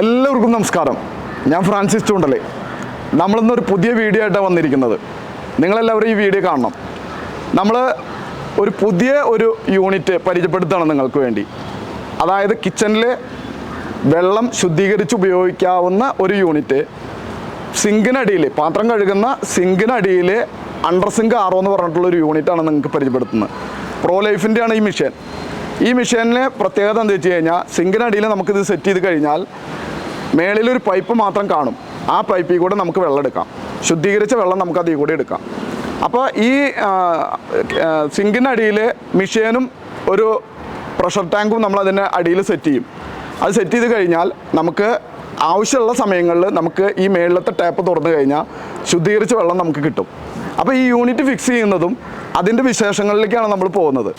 എല്ലാവർക്കും നമസ്കാരം. ഞാൻ ഫ്രാൻസിസ് ചൂണ്ടലേ. നമ്മളിന്നൊരു പുതിയ വീഡിയോ ആയിട്ടാണ് വന്നിരിക്കുന്നത്. നിങ്ങളെല്ലാവരും ഈ വീഡിയോ കാണണം. നമ്മൾ ഒരു പുതിയ ഒരു യൂണിറ്റ് പരിചയപ്പെടുത്തുകയാണ് നിങ്ങൾക്ക് വേണ്ടി. അതായത് കിച്ചണിൽ വെള്ളം ശുദ്ധീകരിച്ച് ഉപയോഗിക്കാവുന്ന ഒരു യൂണിറ്റ് സിങ്കിനടിയിൽ പാത്രം കഴുകുന്ന സിങ്കിനടിയിൽ അണ്ടർ സിങ്ക് ആറോ എന്ന് പറഞ്ഞിട്ടുള്ള ഒരു യൂണിറ്റാണ് നിങ്ങൾക്ക് പരിചയപ്പെടുത്തുന്നത്. പ്രോ ലൈഫിന്റെ ആണ് ഈ മിഷൻ ഈ മിഷനിലെ പ്രത്യേകത എന്താ വെച്ച് കഴിഞ്ഞാൽ സിങ്കിനടിയിൽ നമുക്കിത് സെറ്റ് ചെയ്ത് കഴിഞ്ഞാൽ മേളിലൊരു പൈപ്പ് മാത്രം കാണും. ആ പൈപ്പിൽ കൂടെ നമുക്ക് വെള്ളം എടുക്കാം. ശുദ്ധീകരിച്ച വെള്ളം നമുക്ക് അതിൽ കൂടെ എടുക്കാം. അപ്പോൾ ഈ സിങ്കിനടിയിൽ മിഷീനും ഒരു പ്രഷർ ടാങ്കും നമ്മൾ അതിന്റെ അടിയിൽ സെറ്റ് ചെയ്യും. അത് സെറ്റ് ചെയ്ത് കഴിഞ്ഞാൽ നമുക്ക് ആവശ്യമുള്ള സമയങ്ങളിൽ നമുക്ക് ഈ മേളിലത്തെ ടാപ്പ് തുറന്നു കഴിഞ്ഞാൽ ശുദ്ധീകരിച്ച വെള്ളം നമുക്ക് കിട്ടും. അപ്പോൾ ഈ യൂണിറ്റ് ഫിക്സ് ചെയ്യുന്നതും അതിന്റെ വിശേഷങ്ങളിലേക്കാണ് നമ്മൾ പോകുന്നത്.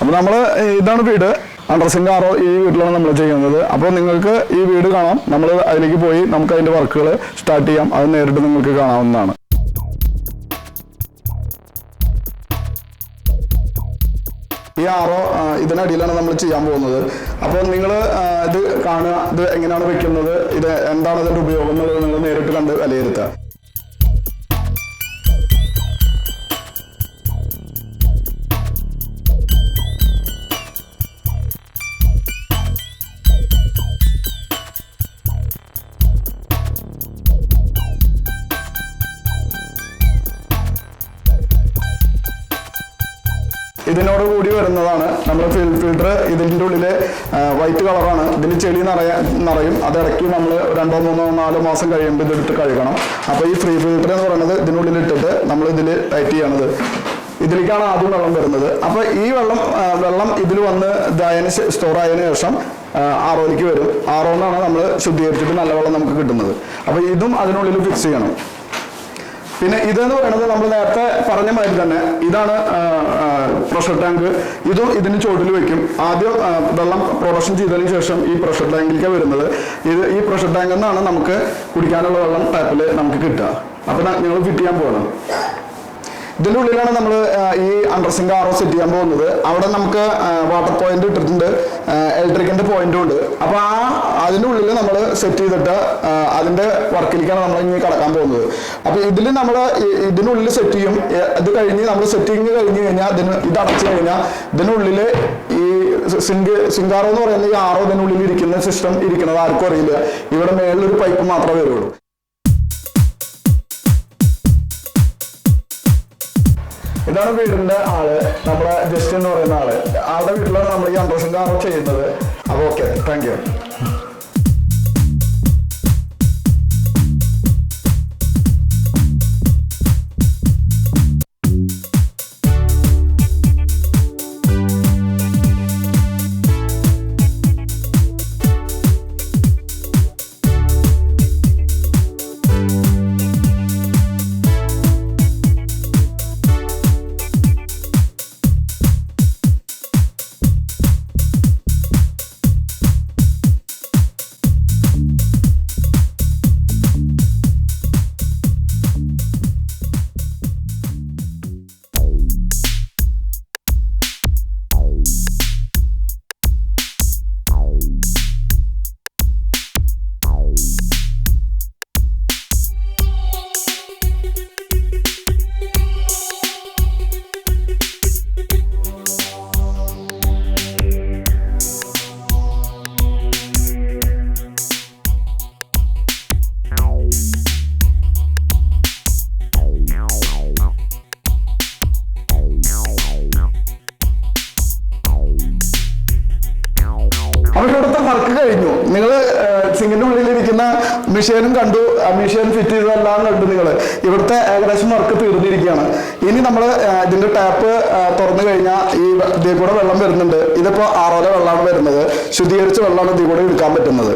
അപ്പോൾ നമ്മൾ ഇതാണ് വീട്. അണ്ടർസിംഗ് ആറോ ഈ വീട്ടിലാണ് നമ്മൾ ചെയ്യുന്നത്. അപ്പോൾ നിങ്ങൾക്ക് ഈ വീട് കാണാം. നമ്മൾ അതിലേക്ക് പോയി നമുക്ക് അതിന്റെ വർക്കുകൾ സ്റ്റാർട്ട് ചെയ്യാം. അത് നേരിട്ട് നിങ്ങൾക്ക് കാണാവുന്നതാണ്. ഈ ആറോ ഇതിനടിയിലാണ് നമ്മൾ ചെയ്യാൻ പോകുന്നത്. അപ്പോൾ നിങ്ങൾ ഇത് കാണുക. ഇത് എങ്ങനെയാണ് വെക്കുന്നത്? ഇത് എന്താണ് അതിന്റെ ഉപയോഗം എന്നുള്ളത് നിങ്ങൾ നേരിട്ട് കണ്ട് വിലയിരുത്തുക. ഇതിനോട് കൂടി വരുന്നതാണ് നമ്മൾ ഫിൽറ്റർ ഇതിന്റെ ഉള്ളിലെ വൈറ്റ് കളറാണ് ഇതിന് ചെളി നിറയ നിറയും. അത് ഇടയ്ക്ക് നമ്മൾ രണ്ടോ മൂന്നോ നാലോ മാസം കഴിയുമ്പോൾ ഇതെടുത്ത് കഴുകണം. അപ്പോൾ ഈ ഫ്രീ ഫിൽറ്റർ എന്ന് പറയുന്നത് ഇതിനുള്ളിൽ ഇട്ടിട്ട് നമ്മൾ ഇതിൽ ടൈറ്റ് ചെയ്യണത്. ഇതിലേക്കാണ് ആദ്യം വെള്ളം വരുന്നത്. അപ്പോൾ ഈ വെള്ളം വെള്ളം ഇതിൽ വന്ന് ഇതായതിന് സ്റ്റോർ ആയതിനു ശേഷം ആറോയിലേക്ക് വരും. ആറോന്നാണ് നമ്മൾ ശുദ്ധീകരിച്ചിട്ട് നല്ല വെള്ളം നമുക്ക് കിട്ടുന്നത്. അപ്പോൾ ഇതും അതിനുള്ളിൽ ഫിക്സ് ചെയ്യണം. പിന്നെ ഇതെന്ന് പറയുന്നത് നമ്മൾ നേരത്തെ പറഞ്ഞ മാതിരി തന്നെ ഇതാണ് പ്രഷർ ടാങ്ക് ഇതും ഇതിന് ചുവട്ടിൽ വെക്കും. ആദ്യം വെള്ളം പ്രൊഡക്ഷൻ ചെയ്തതിന് ശേഷം ഈ പ്രഷർ ടാങ്കിലേക്ക് വരുന്നത്. ഇത് ഈ പ്രഷർ ടാങ്കിൽ നിന്നാണ് നമുക്ക് കുടിക്കാനുള്ള വെള്ളം ടാപ്പിൽ നമുക്ക് കിട്ടുക. അപ്പം ഞങ്ങൾ ഫിറ്റ് ചെയ്യാൻ പോകണം ഇതിന്റെ ഉള്ളിലാണ് നമ്മൾ ഈ അണ്ടർസിംഗ് ആറോ സെറ്റ് ചെയ്യാൻ പോകുന്നത്. അവിടെ നമുക്ക് വാട്ടർ പോയിന്റ് ഇട്ടിട്ടുണ്ട്. ഇലക്ട്രിക്കിന്റെ പോയിന്റും ഉണ്ട്. അപ്പോൾ ആ അതിന്റെ ഉള്ളിൽ നമ്മൾ സെറ്റ് ചെയ്തിട്ട് അതിന്റെ വർക്കിലേക്കാണ് നമ്മൾ ഇനി കടക്കാൻ പോകുന്നത്. അപ്പോൾ ഇതിൽ നമ്മൾ ഇതിനുള്ളിൽ സെറ്റ് ചെയ്യും. ഇത് കഴിഞ്ഞ് നമ്മൾ സെറ്റിങ് കഴിഞ്ഞ് കഴിഞ്ഞാൽ ഇതിന് ഇത് അടച്ചു കഴിഞ്ഞാൽ ഇതിനുള്ളിൽ ഈ സിങ്ക് സിങ്കാറോ എന്ന് പറയുന്ന ഈ ആറോ ഇതിനുള്ളിൽ ഇരിക്കുന്ന സിസ്റ്റം ഇരിക്കുന്നത് ആർക്കും അറിയില്ല. ഇവിടെ മേളിലൊരു പൈപ്പ് മാത്രമേ വരുള്ളൂ. ഇതാണ് വീടിന്റെ ആൾ നമ്മുടെ ജസ്റ്റ് എന്ന് പറയുന്ന ആൾ. ആളുടെ വീട്ടിലാണ് നമ്മൾ ഈ അണ്ടർസിന്റെ ആറോ ചെയ്യുന്നത്. അപ്പൊ ഓക്കെ താങ്ക് യു സിംഗിന്റെ ഉള്ളിലിരിക്കുന്ന മിഷീനും കണ്ടു. ആ മിഷീൻ ഫിറ്റ് ചെയ്തതെല്ലാം കണ്ടു നിങ്ങൾ ഇവിടുത്തെ ഏകദേശം വർക്ക് തീർന്നിരിക്കുകയാണ്. ഇനി നമ്മൾ ഇതിന്റെ ടാപ്പ് തുറന്നു കഴിഞ്ഞാൽ ഈ ഇതിൽ കൂടെ വെള്ളം വരുന്നുണ്ട്. ഇതിപ്പോ ആറോല വെള്ളമാണ് വരുന്നത്. ശുദ്ധീകരിച്ച വെള്ളമാണ് ഇതിൽ കൂടെ എടുക്കാൻ പറ്റുന്നത്.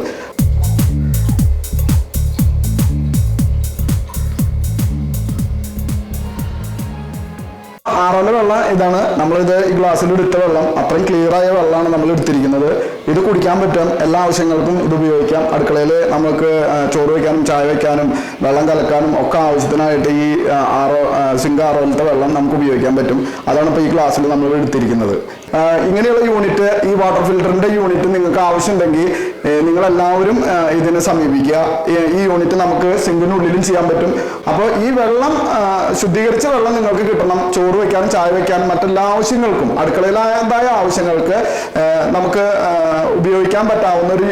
ആറോല വെള്ളം ഇതാണ് നമ്മളിത് ഈ ഗ്ലാസ്സിൽ എടുത്ത വെള്ളം. അത്രയും ക്ലിയർ ആയ വെള്ളമാണ് നമ്മൾ എടുത്തിരിക്കുന്നത് ഇത് കുടിക്കാൻ പറ്റും. എല്ലാ ആവശ്യങ്ങൾക്കും ഇത് ഉപയോഗിക്കാം. അടുക്കളയിൽ നമുക്ക് ചോറ് വയ്ക്കാനും ചായ വയ്ക്കാനും വെള്ളം കലക്കാനും ഒക്കെ ആവശ്യത്തിനായിട്ട് ഈ ആറോ സിംഗ് ആറോലത്തെ വെള്ളം നമുക്ക് ഉപയോഗിക്കാൻ പറ്റും. അതാണ് ഇപ്പോൾ ഈ ഗ്ലാസ്സിൽ നമ്മൾ എടുത്തിരിക്കുന്നത്. ഇങ്ങനെയുള്ള യൂണിറ്റ് ഈ വാട്ടർ ഫിൽറ്ററിന്റെ യൂണിറ്റ് നിങ്ങൾക്ക് ആവശ്യമുണ്ടെങ്കിൽ നിങ്ങൾ എല്ലാവരും ഇതിനെ സമീപിക്കുക. ഈ യൂണിറ്റ് നമുക്ക് സിങ്കിനുള്ളിലും ചെയ്യാൻ പറ്റും. അപ്പോൾ ഈ വെള്ളം ശുദ്ധീകരിച്ച വെള്ളം നിങ്ങൾക്ക് കിട്ടണം. ചോറ് വെക്കാനും ചായ വെക്കാനും മറ്റെല്ലാ ആവശ്യങ്ങൾക്കും അടുക്കളയിലായതായ ആവശ്യങ്ങൾക്ക് നമുക്ക് ഉപയോഗിക്കാൻ പറ്റാവുന്ന ഒരു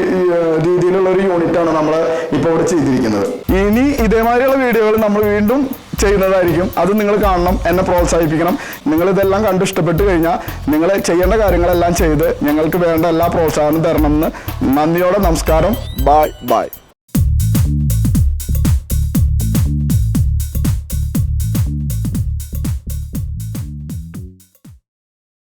രീതിയിലുള്ള ഒരു യൂണിറ്റാണ് നമ്മൾ ഇപ്പോൾ ഇവിടെ ചെയ്തിരിക്കുന്നത്. ഇനി ഇതേമാതിരിയുള്ള വീഡിയോകൾ നമ്മൾ വീണ്ടും ചെയ്യുന്നതായിരിക്കും. അത് നിങ്ങൾ കാണണം എന്നെ പ്രോത്സാഹിപ്പിക്കണം. നിങ്ങൾ ഇതെല്ലാം കണ്ട് ഇഷ്ടപ്പെട്ട് കഴിഞ്ഞാൽ നിങ്ങൾ ചെയ്യേണ്ട കാര്യങ്ങളെല്ലാം ചെയ്ത് ഞങ്ങൾക്ക് വേണ്ട എല്ലാ പ്രോത്സാഹനം തരണം എന്ന് നന്ദിയോടെ നമസ്കാരം. Bye bye